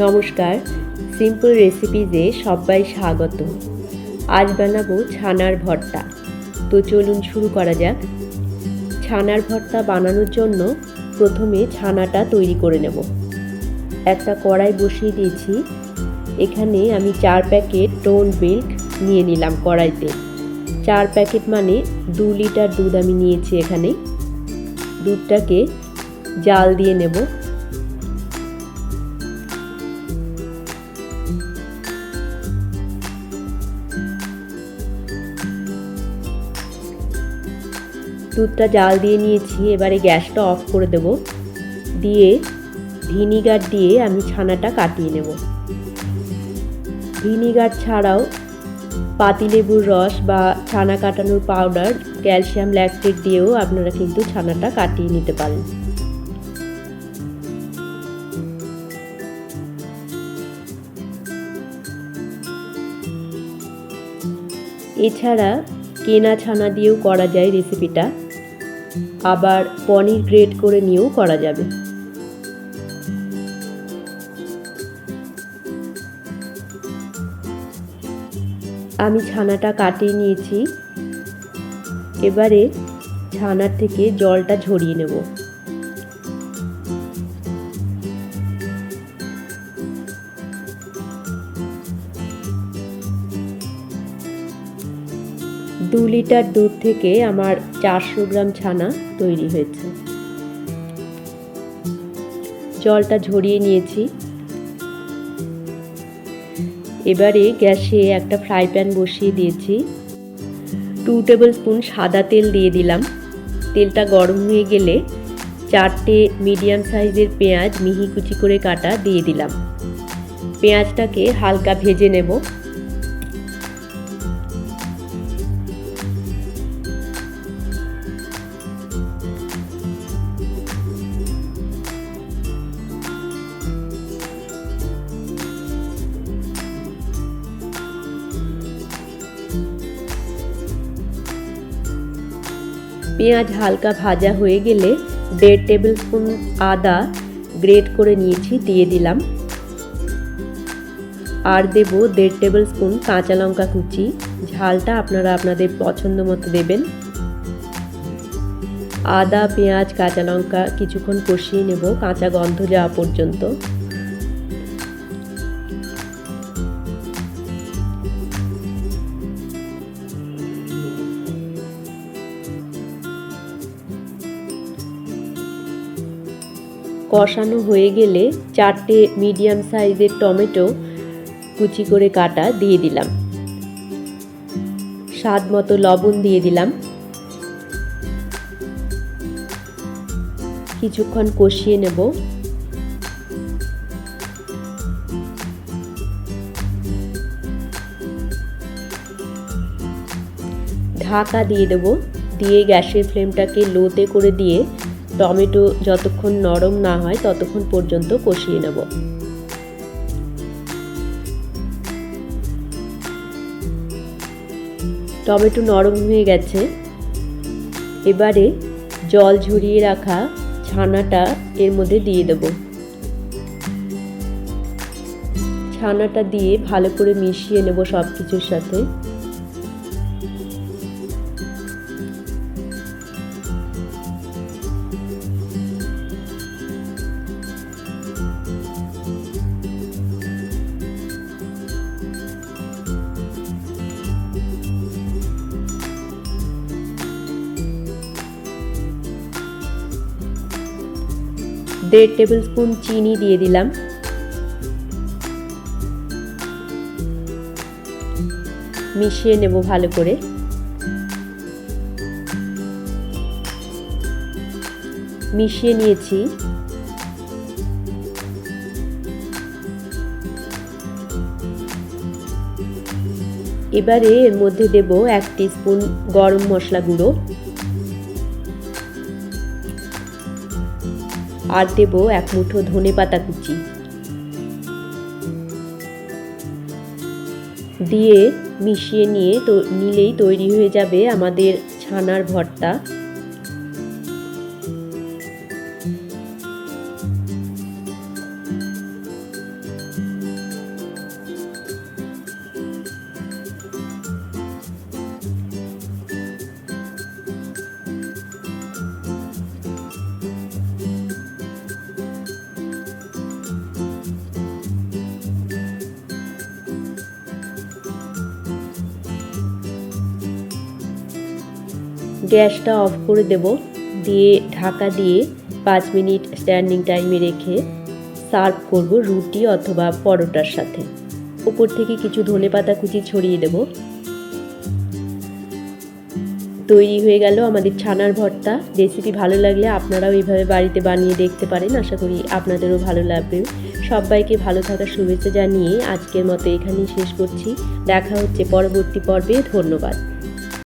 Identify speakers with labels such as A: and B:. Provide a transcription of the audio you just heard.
A: নমস্কার সিম্পল রেসিপিজে সবাই স্বাগত। আজ বানাবো ছানার ভর্তা। তো চলুন শুরু করা যাক। ছানার ভর্তা বানানোর জন্য প্রথমে ছানাটা তৈরি করে নেব। একটা কড়াই বসিয়ে দিয়েছি। এখানে আমি চার প্যাকেট টোন মিল্ক নিয়ে নিলাম কড়াইতে। চার প্যাকেট মানে দু লিটার দুধ আমি নিয়েছি এখানে। দুধটাকে জাল দিয়ে নেব। দুধটা জাল দিয়ে নিয়েছি, এবারে গ্যাসটা অফ করে দেব। দিয়ে ভিনিগার দিয়ে আমি ছানাটা কাটিয়ে নেব। ভিনিগার ছাড়াও পাতিলেবুর রস বা ছানা কাটানোর পাউডার, ক্যালসিয়াম, ল্যাকটেট দিয়েও আপনারা কিন্তু ছানাটা কাটিয়ে নিতে পারেন। এছাড়া কেনা ছানা দিয়েও করা যায় রেসিপিটা। আবার পনির গ্রেট করে নিয়েও করা যাবে। আমি ছানাটা কাটিয়ে নিয়েছি। এবারে ছানার থেকে জলটা ঝরিয়ে নেব। দু লিটার দুধ থেকে আমার চারশো গ্রাম ছানা তৈরি হয়েছে। জলটা ঝরিয়ে নিয়েছি। এবারে গ্যাসে একটা ফ্রাই প্যান বসিয়ে দিয়েছি। টু টেবিল স্পুন সাদা তেল দিয়ে দিলাম। তেলটা গরম হয়ে গেলে চারটে মিডিয়াম সাইজের পেঁয়াজ মিহি কুচি করে কাটা দিয়ে দিলাম। পেঁয়াজটাকে হালকা ভেজে নেব। পেঁয়াজ হালকা ভাজা হয়ে গেলে দেড় টেবিল স্পুন আদা গ্রেট করে নিয়েছি, দিয়ে দিলাম। আর দেব দেড় টেবিল স্পুন কাঁচা লঙ্কা কুচি। ঝালটা আপনারা আপনাদের পছন্দ মতো দেবেন। আদা, পেঁয়াজ, কাঁচা লঙ্কা কিছুক্ষণ কষিয়ে নেব, কাঁচা গন্ধ যাওয়া পর্যন্ত। কষানো হয়ে গেলে চারটে মিডিয়াম সাইজের টমেটো কুচি করে কাটা দিয়ে দিলাম। স্বাদ মতো লবণ দিয়ে দিলাম। কিছুক্ষণ কষিয়ে নেব। ঢাকা দিয়ে দেব। দিয়ে গ্যাসের ফ্লেমটাকে লোতে করে দিয়ে টমেটো যতক্ষণ নরম না হয় ততক্ষণ পর্যন্ত কষিয়ে নেব। টমেটো নরম হয়ে গেছে। এবারে জল ঝরিয়ে রাখা ছানাটা এর মধ্যে দিয়ে দেব। ছানাটা দিয়ে ভালো করে মিশিয়ে নেব সব কিছুর সাথে। দেড় টেবিল স্পুন চিনি দিয়ে দিলাম। মিশিয়ে নেব ভালো করে। মিশিয়ে নিয়েছি। এবারে এর মধ্যে দেব এক স্পুন গরম মশলা গুঁড়ো। আর দেব এক মুঠো ধনে পাতা কুচি। দিয়ে মিশিয়ে নিয়ে তো, নিলেই তৈরি হয়ে যাবে আমাদের ছানার ভর্তা। গ্যাসটা অফ করে দেব। দিয়ে ঢাকা দিয়ে পাঁচ মিনিট স্ট্যান্ডিং টাইমে রেখে সার্ভ করব রুটি অথবা পরোটার সাথে। উপর থেকে কিছু ধনে পাতা কুচি ছড়িয়ে দেব। তৈরি হয়ে গেল আমাদের ছানার ভর্তা। রেসিপি ভালো লাগলে আপনারাও এইভাবে বাড়িতে বানিয়ে দেখতে পারেন। আশা করি আপনাদেরও ভালো লাগবে। সবাইকে ভালো থাকার শুভেচ্ছা জানিয়ে আজকের মতো এখানেই শেষ করছি। দেখা হচ্ছে পরবর্তী পর্বে। ধন্যবাদ।